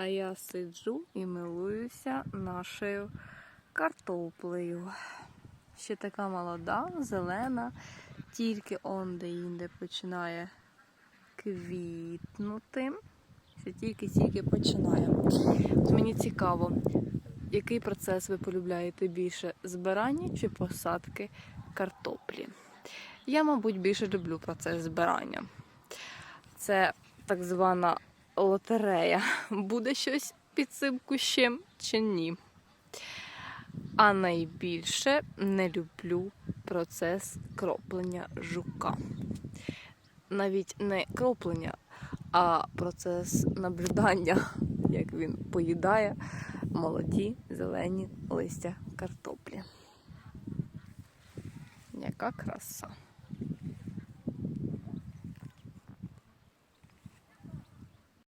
А я сиджу і милуюся нашою картоплею. Ще така молода, зелена, тільки он де інде починає квітнути. Ще тільки-тільки починає. От Мені цікаво, який процес ви полюбляєте більше збирання чи посадки картоплі? Я, мабуть, більше люблю процес збирання. Це так звана лотерея. Буде щось під цим кущем чи ні. А найбільше не люблю процес кроплення жука. Навіть не кроплення, а процес наблюдання, як він поїдає молоді зелені листя картоплі. Яка краса.